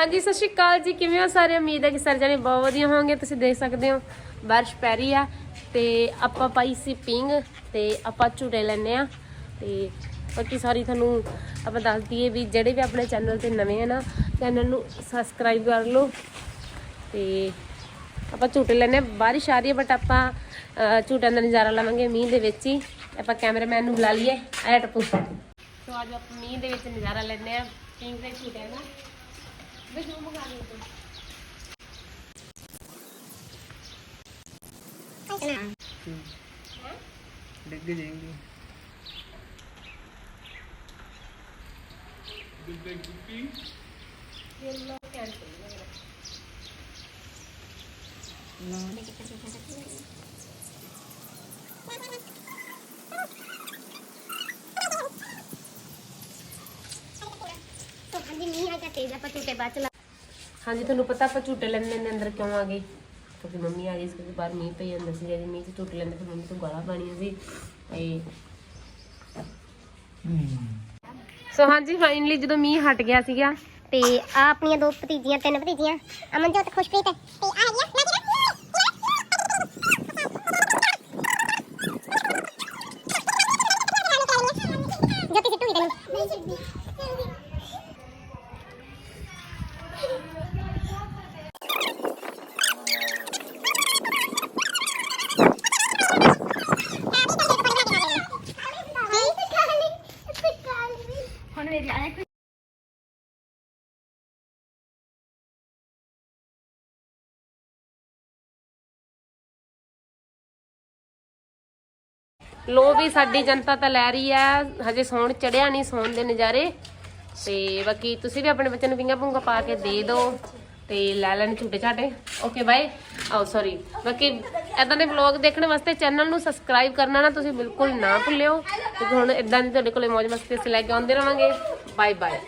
ਹਾਂਜੀ ਸਤਿ ਸ਼੍ਰੀ ਅਕਾਲ ਜੀ। ਕਿਵੇਂ ਹੋ ਸਾਰੇ? ਉਮੀਦ ਹੈ ਕਿ ਸਾਰੇ ਜਣੇ ਬਹੁਤ ਵਧੀਆ ਹੋਵੋਗੇ। ਤੁਸੀਂ ਦੇਖ ਸਕਦੇ ਹੋ ਬਾਰਿਸ਼ ਪੈ ਰਹੀ ਆ ਤੇ ਆਪਾਂ ਪਾਈ ਸੀ ਪਿੰਗ ਤੇ ਆਪਾਂ ਝੂਟੇ ਲੈਣੇ ਆ ਤੇ ਬਾਕੀ ਸਾਰੀ ਤੁਹਾਨੂੰ ਆਪਾਂ ਦੱਸ ਦਈਏ ਵੀ ਜਿਹੜੇ ਵੀ ਆਪਣੇ ਚੈਨਲ ਤੇ ਨਵੇਂ ਆ ਨਾ ਚੈਨਲ ਨੂੰ ਸਬਸਕ੍ਰਾਈਬ ਕਰ ਲਓ। ਤੇ ਆਪਾਂ ਝੂਟੇ ਲੈਣੇ ਆ ਬਾਰਿਸ਼ ਆ ਰਹੀ ਹੈ ਬਟ ਆਪਾਂ ਅਹ, ਝੂਟਿਆਂ ਦਾ ਨਜ਼ਾਰਾ ਲਵਾਂਗੇ ਮੀਂਹ ਦੇ ਵਿੱਚ ਹੀ। ਆਪਾਂ ਕੈਮਰਾਮੈਨ ਨੂੰ ਬੁਲਾ ਲਈਏ ਆਇਆ ਟੱਪੂ ਸੋ ਅੱਜ ਆਪਾਂ ਮੀਂਹ ਦੇ ਵਿੱਚ ਨਜ਼ਾਰਾ ਲੈਣੇ ਆ ਪਿੰਗ ਦੇ ਝੂਟਿਆਂ ਦਾ। Medyo umagano ito. Ayos na. Hmm. Huh? Dagdag yung hindi. Dagdag yung pink? Yellow candy. No. Dagdag yung pink. ਹਾਂਜੀ ਤੁਹਾਨੂੰ ਪਤਾ ਆਪਾਂ ਝੂਟੇ ਲੈਣੇ ਨੇ ਅੰਦਰ ਕਿਉਂ ਆ ਗਏ? ਕਿਉਂਕਿ ਮੰਮੀ ਆ ਗਈ ਸੀ ਕਿਉਂਕਿ ਬਾਹਰ ਮੀਂਹ ਪਈ ਜਾਂਦਾ ਸੀ ਜਦ ਮੀਂਹ 'ਚ ਝੂਟੇ ਲੈਂਦੇ ਫਿਰ ਮੰਮੀ ਤੋਂ ਗਾਲਾਂ ਪਾਣੀਆਂ ਸੀ। ਤੇ ਸੋ ਹਾਂਜੀ ਫਾਈਨਲੀ ਜਦੋਂ ਮੀਂਹ ਹਟ ਗਿਆ ਸੀਗਾ ਤੇ ਆ ਆਪਣੀਆਂ ਦੋ ਭਤੀਜੀਆਂ ਤਿੰਨ ਭਤੀਜੀਆਂ ਅਮਨਜੋਤ ਖੁਸ਼ਪ੍ਰੀਤ ਤੇ ਆ ਗਿਆ ਹੁਣ ਮੇਰੀ ਲੋ ਵੀ ਸਾਡੀ ਜਨਤਾ ਤਾਂ ਲੈ ਰਹੀ ਆ, ਹਜੇ ਸੌਣ ਚੜਿਆ ਨਹੀਂ ਸੌਣ ਦੇ ਨਜ਼ਾਰੇ। ਤੇ ਬਾਕੀ ਤੁਸੀਂ ਵੀ ਆਪਣੇ ਬੱਚਿਆਂ ਨੂੰ ਪਿੰਗਾ ਪੁੰਗਾ ਪਾ ਕੇ ਦੇ ਦਿਓ। ਤੇ ਲੈ ਲੈਣ ਝੂਟੇ ਝਾਟੇ। ਓਕੇ ਬਾਏ ਆਓ ਸੌਰੀ ਬਾਕੀ ਐਦਾਂ ਦੇ ਵਲੌਗ ਦੇਖਣ ਵਾਸਤੇ ਚੈਨਲ ਨੂੰ ਸਬਸਕ੍ਰਾਈਬ ਕਰਨਾ ਨਾ, ਤੁਸੀਂ ਬਿਲਕੁਲ ਨਾ ਭੁੱਲਿਓ। ਕਿਉਂਕਿ ਹੁਣ ਇਦਾਂ ਦੀ ਤੁਹਾਡੇ ਕੋਲੇ ਮੌਜ ਮਸਤੀ ਅਸੀਂ ਲੈ ਕੇ ਆਉਂਦੇ ਰਵਾਂਗੇ। Bye bye